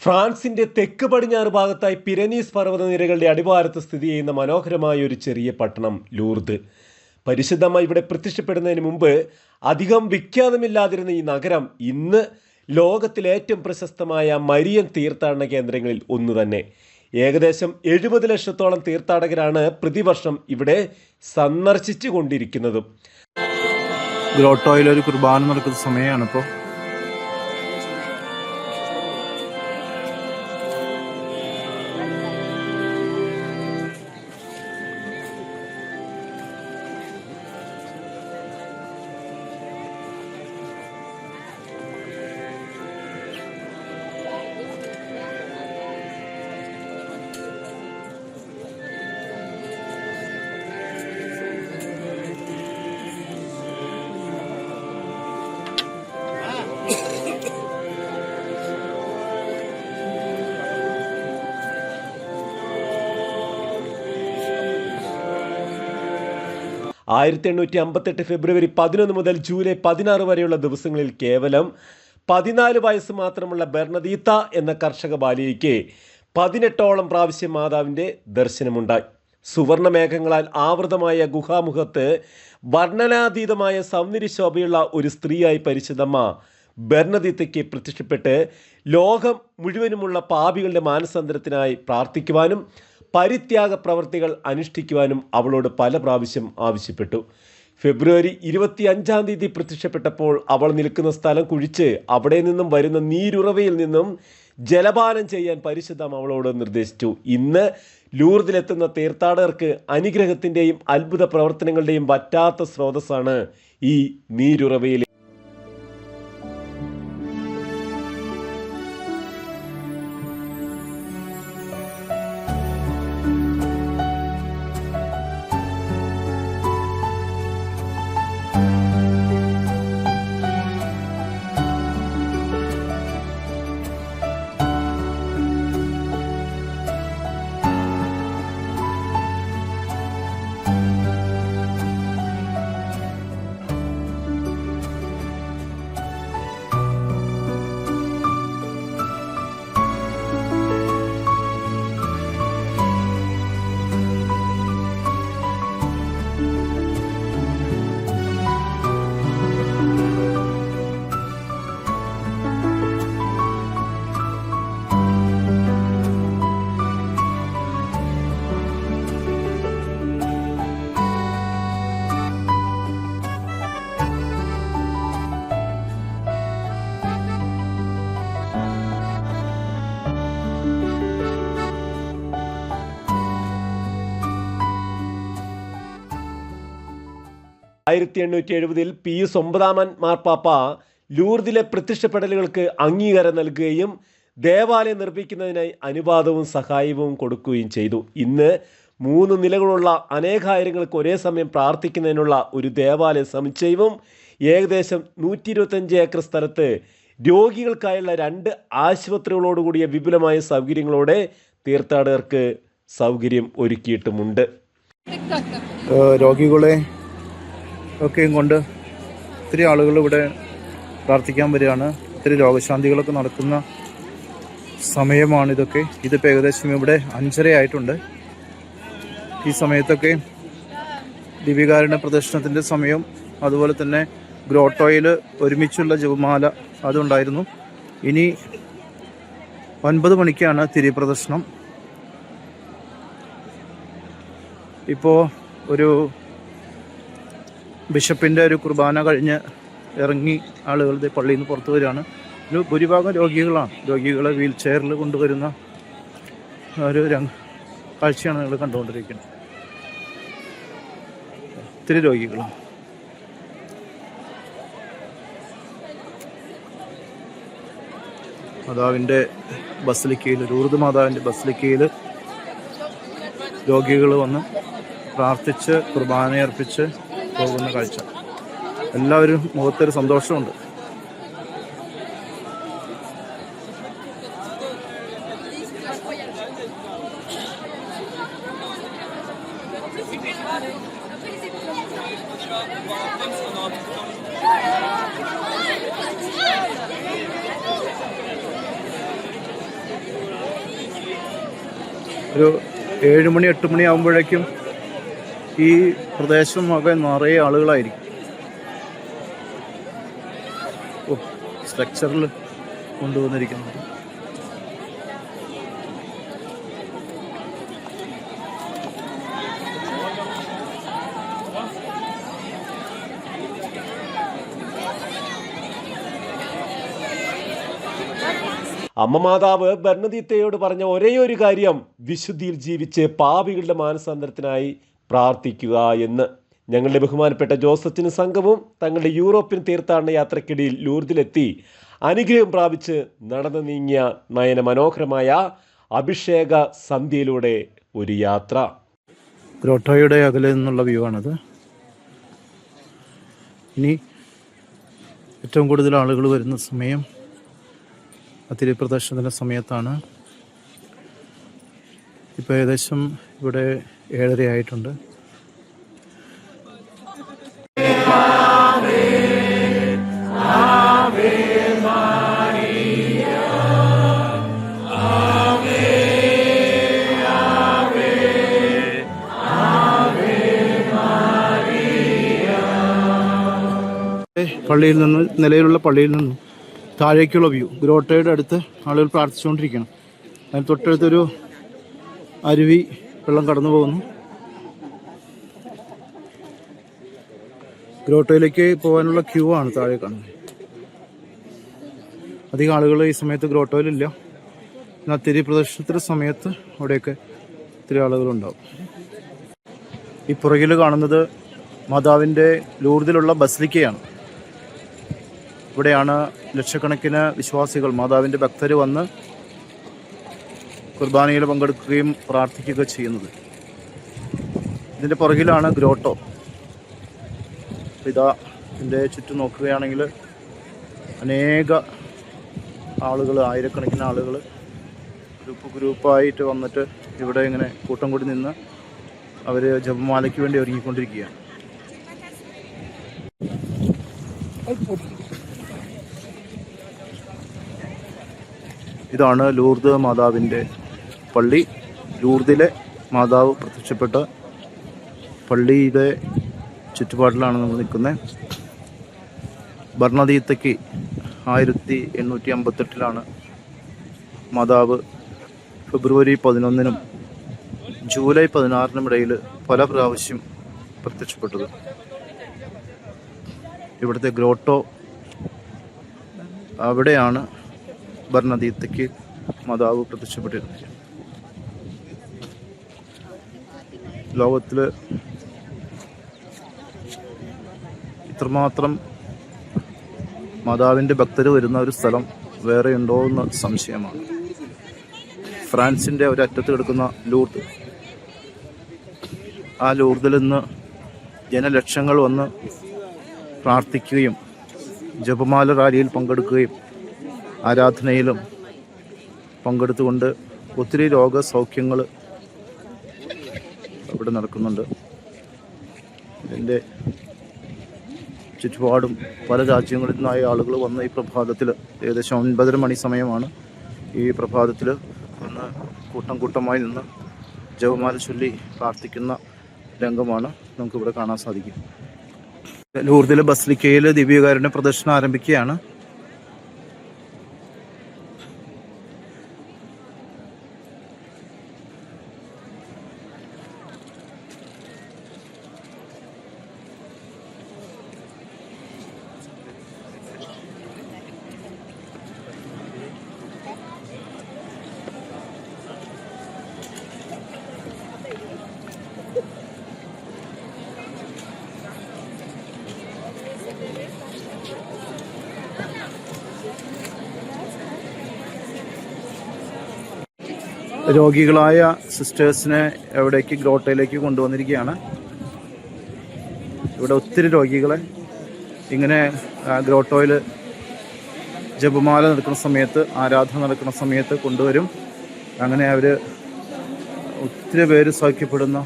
ഫ്രാൻസിന്റെ തെക്ക് പടിഞ്ഞാറ് ഭാഗത്തായി പിരനീസ് പർവതനിരകളുടെ അടിവാരത്ത് സ്ഥിതി ചെയ്യുന്ന മനോഹരമായ ഒരു ചെറിയ പട്ടണം ലൂർദ്. പരിശുദ്ധമായി ഇവിടെ പ്രത്യക്ഷപ്പെടുന്നതിന് മുമ്പ് അധികം വിഖ്യാതമില്ലാതിരുന്ന ഈ നഗരം ഇന്ന് ലോകത്തിലെ ഏറ്റവും പ്രശസ്തമായ മരിയൻ തീർത്ഥാടന കേന്ദ്രങ്ങളിൽ ഒന്ന് തന്നെ. ഏകദേശം എഴുപത് ലക്ഷത്തോളം തീർത്ഥാടകരാണ് പ്രതിവർഷം ഇവിടെ സന്ദർശിച്ചു കൊണ്ടിരിക്കുന്നതും ഒരു കുർബാന നടക്കുന്ന സമയമാണ് ഇപ്പോൾ ആയിരത്തി എണ്ണൂറ്റി അമ്പത്തെട്ട് ഫെബ്രുവരി പതിനൊന്ന് മുതൽ ജൂലൈ പതിനാറ് വരെയുള്ള ദിവസങ്ങളിൽ കേവലം പതിനാല് വയസ്സ് മാത്രമുള്ള ബെർണദീത്ത എന്ന കർഷക ബാലികയ്ക്ക് പതിനെട്ടോളം പ്രാവശ്യം മാതാവിന്റെ ദർശനമുണ്ടായി. സുവർണ മേഘങ്ങളാൽ ആവൃതമായ ഗുഹാമുഖത്ത് വർണനാതീതമായ സൗന്ദര്യശോഭയുള്ള ഒരു സ്ത്രീയായി പരിശുദ്ധമ്മ ബെർണദീത്തയ്ക്ക് പ്രത്യക്ഷപ്പെട്ട് ലോകം മുഴുവനുമുള്ള പാപികളുടെ മാനസാന്തരത്തിനായി പ്രാർത്ഥിക്കുവാനും പരിത്യാഗ പ്രവൃത്തികൾ അനുഷ്ഠിക്കുവാനും അവളോട് പല പ്രാവശ്യം ആവശ്യപ്പെട്ടു. ഫെബ്രുവരി ഇരുപത്തി അഞ്ചാം തീയതി പ്രത്യക്ഷപ്പെട്ടപ്പോൾ അവൾ നിൽക്കുന്ന സ്ഥലം കുഴിച്ച് അവിടെ നിന്നും വരുന്ന നീരുറവയിൽ നിന്നും ജലപാനം ചെയ്യാൻ പരിശുദ്ധം അവളോട് നിർദ്ദേശിച്ചു. ഇന്ന് ലൂർദിലെത്തുന്ന തീർത്ഥാടകർക്ക് അനുഗ്രഹത്തിന്റെയും അത്ഭുത പ്രവർത്തനങ്ങളുടെയും വറ്റാത്ത സ്രോതസ്സാണ് ഈ നീരുറവയിലെ ആയിരത്തി എണ്ണൂറ്റി എഴുപതിൽ പിയൂസ് ഒമ്പതാമൻ മാർപ്പാപ്പ ലൂർദിലെ പ്രത്യക്ഷപ്പെടലുകൾക്ക് അംഗീകാരം നൽകുകയും ദേവാലയം നിർമ്മിക്കുന്നതിനായി അനുവാദവും സഹായവും കൊടുക്കുകയും ചെയ്തു. ഇന്ന് മൂന്ന് നിലകളുള്ള അനേകായിരങ്ങൾക്ക് ഒരേ സമയം പ്രാർത്ഥിക്കുന്നതിനുള്ള ഒരു ദേവാലയ സമുച്ചയവും ഏകദേശം നൂറ്റി ഇരുപത്തഞ്ച് ഏക്കർ സ്ഥലത്ത് രോഗികൾക്കായുള്ള രണ്ട് ആശുപത്രികളോടുകൂടിയ വിപുലമായ സൗകര്യങ്ങളോടെ തീർത്ഥാടകർക്ക് സൗകര്യം ഒരുക്കിയിട്ടുമുണ്ട്. രോഗികളെ ഒക്കെയും കൊണ്ട് ഒത്തിരി ആളുകൾ ഇവിടെ പ്രാർത്ഥിക്കാൻ വരികയാണ്. ഒത്തിരി രോഗശാന്തികളൊക്കെ നടക്കുന്ന സമയമാണിതൊക്കെ. ഇതിപ്പോൾ ഏകദേശം ഇവിടെ അഞ്ചര ആയിട്ടുണ്ട് ഈ സമയത്തൊക്കെ ദീപികാരുണ്യ പ്രദർശനത്തിന്റെ സമയം അതുപോലെ തന്നെ ഗ്രോട്ടോയിൽ ഒരുമിച്ചുള്ള ജപമാല അതുണ്ടായിരുന്നു. ഇനി ഒൻപത് മണിക്കാണ് തിരി പ്രദർശനം ഇപ്പോൾ ഒരു ബിഷപ്പിന്റെ ഒരു കുർബാന കഴിഞ്ഞ് ഇറങ്ങി ആളുകൾ പള്ളിയിൽ നിന്ന് പുറത്തു വരികയാണ്. ഒരു ഭൂരിഭാഗം രോഗികളാണ്. രോഗികളെ വീൽ ചെയറിൽ കൊണ്ടുവരുന്ന ഒരു കാഴ്ചയാണ് നിങ്ങൾ കണ്ടുകൊണ്ടിരിക്കുന്നത്. ഒത്തിരി രോഗികളാണ്. മാതാവിന്റെ ബസലിക്കയിൽ ലൂർദ് മാതാവിന്റെ ബസലിക്കയിൽ രോഗികൾ വന്ന് പ്രാർത്ഥിച്ച് കുർബാനയർപ്പിച്ച് പോകുന്ന കാഴ്ച. എല്ലാവരും മുഖത്തൊരു സന്തോഷമുണ്ട്. ഒരു ഏഴ് മണി എട്ട് മണി ആകുമ്പോഴേക്കും ഈ പ്രദേശം ഒക്കെ നിറയെ ആളുകളായിരിക്കും. ഓ സ്ട്രക്ചറിൽ കൊണ്ടുവന്നിരിക്കുന്നത്. അമ്മ മാതാവ് ബർണദീത്തയോട് പറഞ്ഞ ഒരേ ഒരു കാര്യം വിശുദ്ധിയിൽ ജീവിച്ച് പാപികളുടെ മാനസാന്തരത്തിനായി പ്രാർത്ഥിക്കുക എന്ന്. ഞങ്ങളുടെ ബഹുമാനപ്പെട്ട ജോസഫിന് സംഘവും തങ്ങളുടെ യൂറോപ്യൻ തീർത്ഥാടന യാത്രക്കിടയിൽ ലൂർദിലെത്തി അനുഗ്രഹം പ്രാപിച്ച് നടന്നു നീങ്ങിയ നയന മനോഹരമായ അഭിഷേക സന്ധ്യയിലൂടെ ഒരു യാത്ര. ഗ്രോട്ടോയുടെ അകലെ നിന്നുള്ള വ്യൂ ആണത്. ഇനി ഏറ്റവും കൂടുതൽ ആളുകൾ വരുന്ന സമയം അതിരി പ്രദർശനത്തിന്റെ സമയത്താണ്. ഇപ്പോൾ ഏകദേശം ഇവിടെ ഏഴര ആയിട്ടുണ്ട് പള്ളിയിൽ നിന്ന് നിലയിലുള്ള പള്ളിയിൽ നിന്നും താഴേക്കുള്ള വ്യൂ ഗ്രോട്ടയുടെ അടുത്ത് ആളുകൾ പ്രാർത്ഥിച്ചുകൊണ്ടിരിക്കണം. അതിന് തൊട്ടടുത്തൊരു അരുവി വെള്ളം കടന്നു പോകുന്നു. ഗ്രോട്ടോയിലേക്ക് പോകാനുള്ള ക്യൂ ആണ് താഴെ കാണുന്നത്. അധികം ആളുകൾ ഈ സമയത്ത് ഗ്രോട്ടോയിലില്ല. എന്നാൽ തിരി പ്രദർശനത്തിന്റെ സമയത്ത് അവിടെയൊക്കെ ഒത്തിരി ആളുകളുണ്ടാവും. ഈ പുറകിൽ കാണുന്നത് മാതാവിന്റെ ലൂർദിലുള്ള ബസ്ലിക്കയാണ്. ഇവിടെയാണ് ലക്ഷക്കണക്കിന് വിശ്വാസികൾ മാതാവിന്റെ ഭക്തർ വന്ന് കുർബാനയിൽ പങ്കെടുക്കുകയും പ്രാർത്ഥിക്കുകയും ചെയ്യുന്നത്. ഇതിന്റെ പുറകിലാണ് ഗ്രോട്ടോ. ഇതാ ഇതിന്റെ ചുറ്റും നോക്കുകയാണെങ്കിൽ അനേക ആളുകൾ ആയിരക്കണക്കിന് ആളുകൾ ഗ്രൂപ്പ് ഗ്രൂപ്പായിട്ട് വന്നിട്ട് ഇവിടെ ഇങ്ങനെ കൂട്ടം കൂടി നിന്ന് അവർ ജപമാലയ്ക്ക് വേണ്ടി ഒരുങ്ങിക്കൊണ്ടിരിക്കുകയാണ്. ഇതാണ് ലൂർദ് മാതാവിന്റെ പള്ളി ലൂർദിലെ മാതാവ് പ്രത്യക്ഷപ്പെട്ട പള്ളിയുടെ ചുറ്റുപാടിലാണ് നമ്മൾ നിൽക്കുന്നത്. ഭരണതീത്തയ്ക്ക് ആയിരത്തി എണ്ണൂറ്റി അമ്പത്തെട്ടിലാണ് മാതാവ് ഫെബ്രുവരി പതിനൊന്നിനും ജൂലൈ പതിനാറിനും ഇടയിൽ പല പ്രാവശ്യം പ്രത്യക്ഷപ്പെട്ടത്. ഇവിടുത്തെ ഗ്രോട്ടോ അവിടെയാണ് ഭരണതീത്തയ്ക്ക് മാതാവ് പ്രത്യക്ഷപ്പെട്ടിരുന്നത്. ലോകത്തിൽ ഇത്രമാത്രം മാതാവിന്റെ ഭക്തർ വരുന്ന ഒരു സ്ഥലം വേറെ ഉണ്ടോ എന്ന് സംശയമാണ്. ഫ്രാൻസിന്റെ ഒരറ്റത്ത് കിടക്കുന്ന ലൂർദ്. ആ ലൂർദിൽ നിന്ന് ജനലക്ഷങ്ങൾ വന്ന് പ്രാർത്ഥിക്കുകയും ജപമാല റാലിയിൽ പങ്കെടുക്കുകയും ആരാധനയിലും പങ്കെടുത്തുകൊണ്ട് ഒത്തിരി രോഗസൗഖ്യങ്ങൾ ഇവിടെ നടക്കുന്നുണ്ട്. ഇതിന്റെ ചുറ്റുപാടും പല രാജ്യങ്ങളിൽ നിന്നായ ആളുകൾ വന്ന ഈ പ്രഭാതത്തിൽ ഏകദേശം ഒൻപതര മണി സമയമാണ് ഈ പ്രഭാതത്തിൽ വന്ന് കൂട്ടം കൂട്ടമായി നിന്ന് ജവമാല ചൊല്ലി പ്രാർത്ഥിക്കുന്ന രംഗമാണ് നമുക്കിവിടെ കാണാൻ സാധിക്കും. ലൂർദിലെ ബസ്ലിക്കയിൽ ദിവ്യകാരുടെ പ്രദർശനം ആരംഭിക്കുകയാണ്. രോഗികളായ സിസ്റ്റേഴ്സിനെ എവിടേക്ക് ഗ്രോട്ടയിലേക്ക് കൊണ്ടുവന്നിരിക്കുകയാണ്. ഇവിടെ ഒത്തിരി രോഗികളെ ഇങ്ങനെ ഗ്രോട്ടോയിൽ ജപമാല നടക്കുന്ന സമയത്ത് ആരാധന നടക്കുന്ന സമയത്ത് കൊണ്ടുവരും. അങ്ങനെ അവർ ഒത്തിരി പേര് സൗഖ്യപ്പെടുന്ന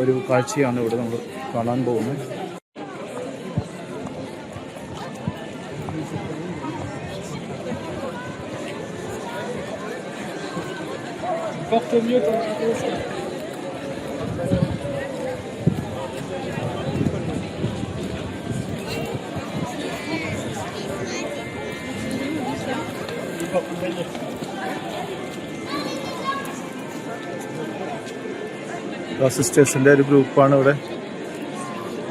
ഒരു കാഴ്ചയാണ് ഇവിടെ നമ്മൾ കാണാൻ പോകുന്നത്. Porte mieux ton ça. സിസ്റ്റേഴ്സിന്റെ ഒരു ഗ്രൂപ്പാണ് ഇവിടെ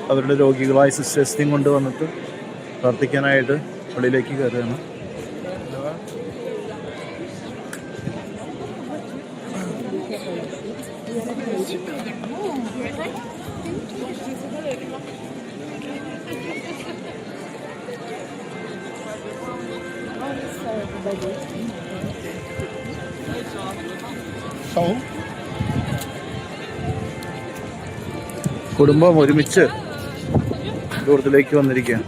അവരുടെ രോഗികളായ സിസ്റ്റേഴ്സിനെയും കൊണ്ടുവന്നിട്ട് പ്രാർത്ഥിക്കാനായിട്ട് പള്ളിയിലേക്ക് കയറുകയാണ് കുടുംബം ഒരുമിച്ച് ദൂരത്തിലേക്ക് വന്നിരിക്കുകയാണ്.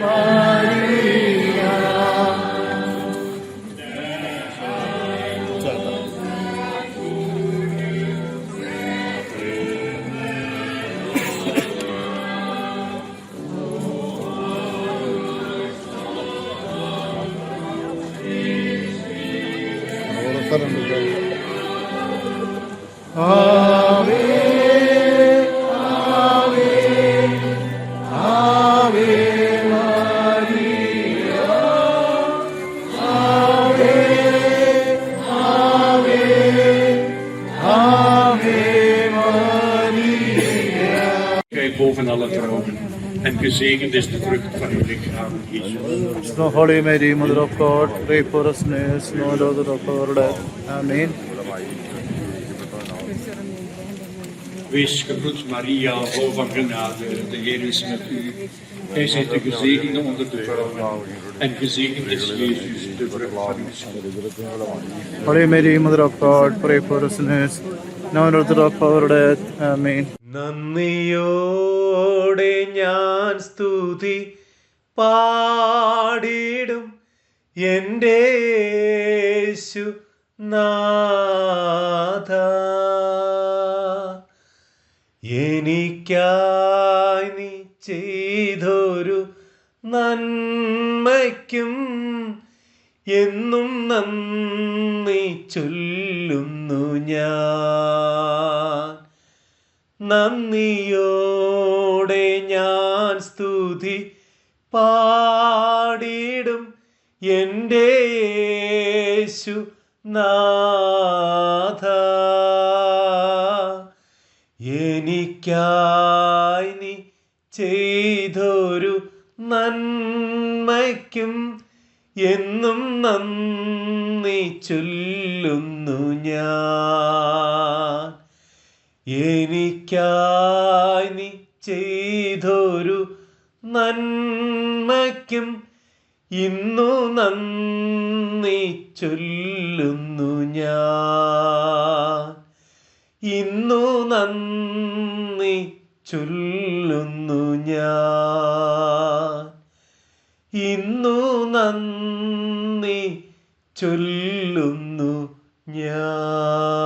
Bye. Gezegend is de vrucht van uw lichaam, Jezus. Snow Holy Mary, Mother of God, pray for us sinners, now and at the hour of our death. Amen. Wees gegroet Maria, vol van genade, de Heer is met u. Gij zijt de gezegende onder de vrouwen. En gezegend is Jezus, de vrucht van uw schoot. Holy Mary, Mother of God, pray for us sinners, now and at the hour of our death. Amen. നന്ദിയോടെ ഞാൻ സ്തുതി പാടിടും എന്റെ യേശു നാഥ. എനിക്കായി നീ ചെയ്തൊരു നന്മയ്ക്കും എന്നും നന്ദി ചൊല്ലുന്നു ഞാൻ. നന്ദിയോടെ എന്റെ യേശു നാഥ. എനിക്കായി നീ ചെയ്തൊരു നന്മയ്ക്കും എന്നും നന്ദി ചൊല്ലുന്നു ഞാൻ. എനിക്കായി നീ ചെയ്തൊരു നന്മയ്ക്കും ഇന്നു നന്ദി ചൊല്ലുന്നു ഞാൻ. ഇന്നു നന്ദി ചൊല്ലുന്നു ഞാൻ. ഇന്നു നന്ദി ചൊല്ലുന്നു ഞാൻ.